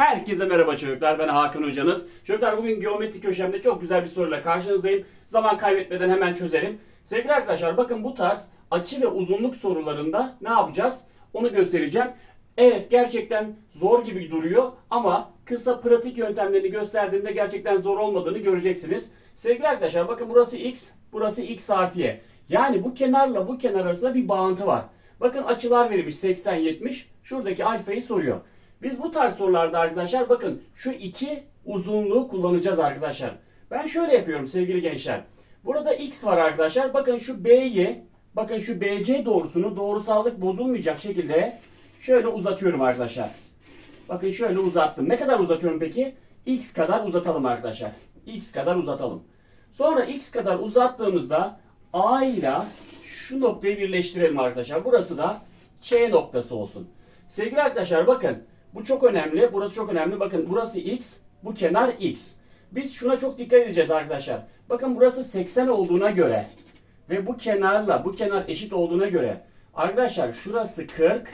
Herkese merhaba çocuklar. Ben Hakan hocanız. Çocuklar bugün geometri köşemde çok güzel bir soruyla karşınızdayım. Zaman kaybetmeden hemen çözelim. Sevgili arkadaşlar bakın bu tarz açı ve uzunluk sorularında ne yapacağız? Onu göstereceğim. Evet gerçekten zor gibi duruyor ama kısa pratik yöntemlerini gösterdiğimde gerçekten zor olmadığını göreceksiniz. Sevgili arkadaşlar bakın burası x, burası x artı y. Yani bu kenarla bu kenar arasında bir bağıntı var. Bakın açılar verilmiş 80 70. Şuradaki alfayı soruyor. Biz bu tarz sorularda arkadaşlar bakın şu iki uzunluğu kullanacağız arkadaşlar. Ben şöyle yapıyorum sevgili gençler. Burada x var arkadaşlar. Bakın şu b'yi bakın şu bc doğrusunu doğrusallık bozulmayacak şekilde şöyle uzatıyorum arkadaşlar. Bakın şöyle uzattım. Ne kadar uzatıyorum peki? X kadar uzatalım arkadaşlar. X kadar uzatalım. Sonra X kadar uzattığımızda A ile şu noktayı birleştirelim arkadaşlar. Burası da Ç noktası olsun. Sevgili arkadaşlar bakın bu çok önemli. Burası çok önemli. Bakın burası X, bu kenar X. Biz şuna çok dikkat edeceğiz arkadaşlar. Bakın burası 80 olduğuna göre ve bu kenarla bu kenar eşit olduğuna göre arkadaşlar şurası 40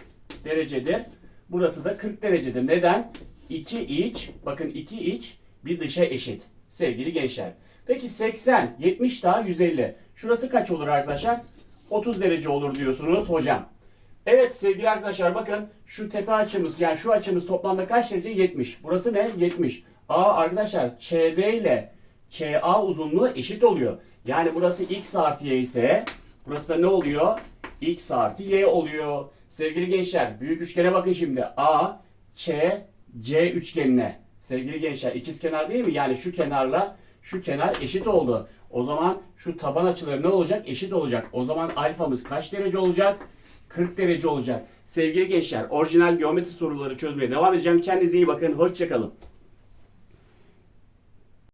derecedir. Burası da 40 derecedir. Neden? 2 iç, bakın 2 iç bir dışa eşit. Sevgili gençler. Peki 80, 70 daha 150. Şurası kaç olur arkadaşlar? 30 derece olur diyorsunuz hocam. Evet sevgili arkadaşlar bakın şu tepe açımız yani şu açımız toplamda kaç derece? 70. Burası ne? 70. A arkadaşlar CD ile CA uzunluğu eşit oluyor. Yani burası x artı y ise burası da ne oluyor? x artı y oluyor. Sevgili gençler büyük üçgene bakın şimdi. A, Ç, C üçgenine. Sevgili gençler ikiz kenar değil mi? Yani şu kenarla şu kenar eşit oldu. O zaman şu taban açıları ne olacak? Eşit olacak. O zaman alfamız kaç derece olacak? 40 derece olacak. Sevgili gençler, orijinal geometri soruları çözmeye devam edeceğim. Kendinize iyi bakın. Hoşçakalın.